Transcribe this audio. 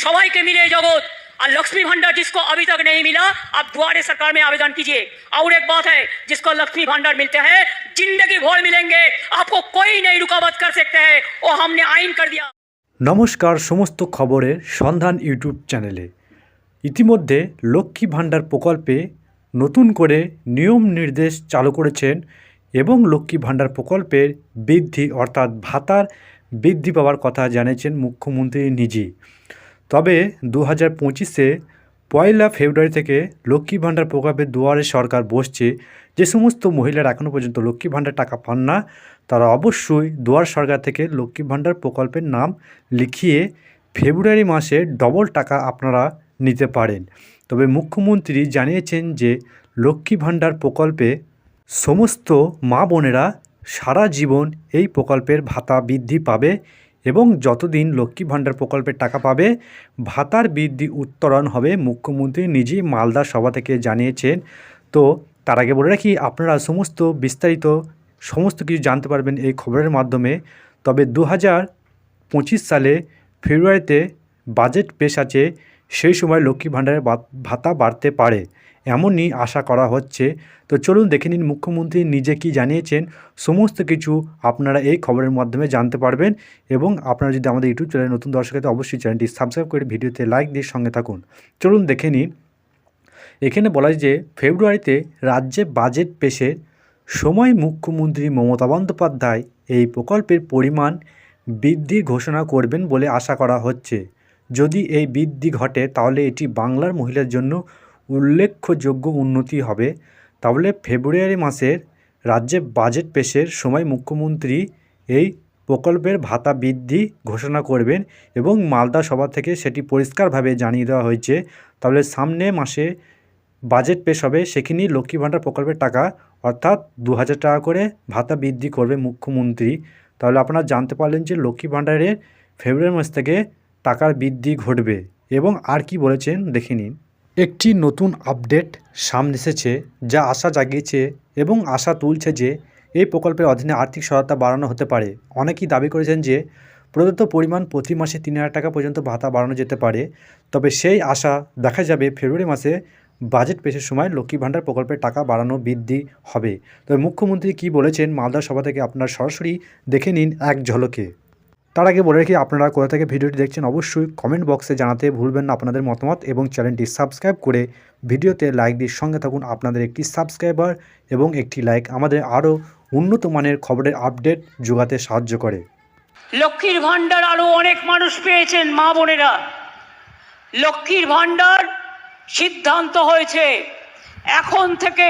सवाई के मिले जगत और लक्ष्मी भंडार जिसको अभी तक नहीं मिला आप द्वारे सरकार में आवेदन कीजिए और एक बात है जिसको लक्ष्मी भंडार मिलते हैं जिंदगी भर मिलेंगे आपको कोई नहीं रुकावट कर सकते हैं वो हमने आइन कर दिया নমস্কার সমস্ত খবরের সন্ধান ইউটিউব চ্যানেলে ইতিমধ্যে লক্ষ্মী ভাণ্ডার প্রকল্পে নতুন করে নিয়ম নির্দেশ চালু করেছেন এবং লক্ষ্মী ভাণ্ডার প্রকল্পের বৃদ্ধি অর্থাৎ ভাতার বৃদ্ধি পাওয়ার কথা জানিয়েছেন মুখ্যমন্ত্রী নিজেই তবে দু হাজার পঁচিশে পয়লা ফেব্রুয়ারি থেকে লক্ষ্মী ভাণ্ডার প্রকল্পের দুয়ারে সরকার বসছে। যে সমস্ত মহিলারা এখনও পর্যন্ত লক্ষ্মী ভাণ্ডার টাকা পান না, তারা অবশ্যই দুয়ার সরকার থেকে লক্ষ্মী ভাণ্ডার প্রকল্পের নাম লিখিয়ে ফেব্রুয়ারি মাসে ডবল টাকা আপনারা নিতে পারেন। তবে মুখ্যমন্ত্রী জানিয়েছেন যে, লক্ষ্মী ভাণ্ডার প্রকল্পে সমস্ত মা বোনেরা সারা জীবন এই প্রকল্পের ভাতা বৃদ্ধি পাবে। এবং যতদিন লক্ষ্মী ভাণ্ডার প্রকল্পের টাকা পাবে, ভাতার বৃদ্ধি উত্তরণ হবে, মুখ্যমন্ত্রী নিজেই মালদা সভা থেকে জানিয়েছেন। তো তার আগে বলে রাখি, আপনারা সমস্ত বিস্তারিত সমস্ত কিছু জানতে পারবেন এই খবরের মাধ্যমে। তবে দু হাজার পঁচিশ সালে ফেব্রুয়ারিতে বাজেট পেশ আছে সেই সময় লক্ষ্মী ভাণ্ডারের ভাতা বাড়তে পারে, এমনই আশা করা হচ্ছে। তো চলুন দেখে নিন মুখ্যমন্ত্রী নিজে কি জানিয়েছেন। সমস্ত কিছু আপনারা এই খবরের মাধ্যমে জানতে পারবেন এবং আপনারা যদি আমাদের ইউটিউব চ্যানেলে নতুন দর্শক অবশ্যই চ্যানেলটি সাবস্ক্রাইব করে ভিডিওতে লাইক দিয়ে সঙ্গে থাকুন। চলুন দেখে নিন। এখানে বলা যে, ফেব্রুয়ারিতে রাজ্যে বাজেট পেশের সময় মুখ্যমন্ত্রী মমতা বন্দ্যোপাধ্যায় এই প্রকল্পের পরিমাণ বৃদ্ধি ঘোষণা করবেন বলে আশা করা হচ্ছে। যদি এই বৃদ্ধি ঘটে, তাহলে এটি বাংলার মহিলার জন্য উল্লেখযোগ্য উন্নতি হবে। তাহলে ফেব্রুয়ারি মাসের রাজ্যে বাজেট পেশের সময় মুখ্যমন্ত্রী এই প্রকল্পের ভাতা বৃদ্ধি ঘোষণা করবেন এবং মালদা সভা থেকে সেটি পরিষ্কারভাবে জানিয়ে দেওয়া হয়েছে। তাহলে সামনে মাসে বাজেট পেশ হবে, সেখানেই লক্ষ্মী ভাণ্ডার প্রকল্পের টাকা, অর্থাৎ দু হাজার টাকা করে ভাতা বৃদ্ধি করবে মুখ্যমন্ত্রী। তাহলে আপনারা জানতে পারলেন যে লক্ষ্মী ভাণ্ডারের ফেব্রুয়ারি মাস থেকে টাকার বৃদ্ধি ঘটবে এবং আর কি বলেছেন দেখে নিন। একটি নতুন আপডেট সামনে এসেছে যা আশা জাগিয়েছে এবং আশা তুলছে যে এই প্রকল্পের অধীনে আর্থিক সহায়তা বাড়ানো হতে পারে। অনেকেই দাবি করেছেন যে প্রদত্ত পরিমাণ প্রতি মাসে তিন হাজার টাকা পর্যন্ত ভাতা বাড়ানো যেতে পারে, তবে সেই আশা দেখা যাবে ফেব্রুয়ারি মাসে বাজেট পেশের সময় লক্ষ্মী ভাণ্ডার প্রকল্পের টাকা বাড়ানো বৃদ্ধি হবে। তবে মুখ্যমন্ত্রী কি বলেছেন মালদা সভা থেকে আপনার সরাসরি দেখে নিন এক ঝলকে। তার আগে বলে রাখি, আপনারা কোথা থেকে ভিডিওটি দেখছেন অবশ্যই কমেন্ট বক্সে জানাতে ভুলবেন না আপনাদের মতামত এবং চ্যানেলটি সাবস্ক্রাইব করে ভিডিওতে লাইক দিয়ে সঙ্গে থাকুন আপনাদের একটি সাবস্ক্রাইবার এবং একটি লাইক আমাদের আরও উন্নত মানের খবরের আপডেট যোগাতে সাহায্য করে। লক্ষ্মীর ভাণ্ডার আরও অনেক মানুষ পেয়েছেন, মা বোনেরা। লক্ষ্মীর ভাণ্ডার সিদ্ধান্ত হয়েছে। এখন থেকে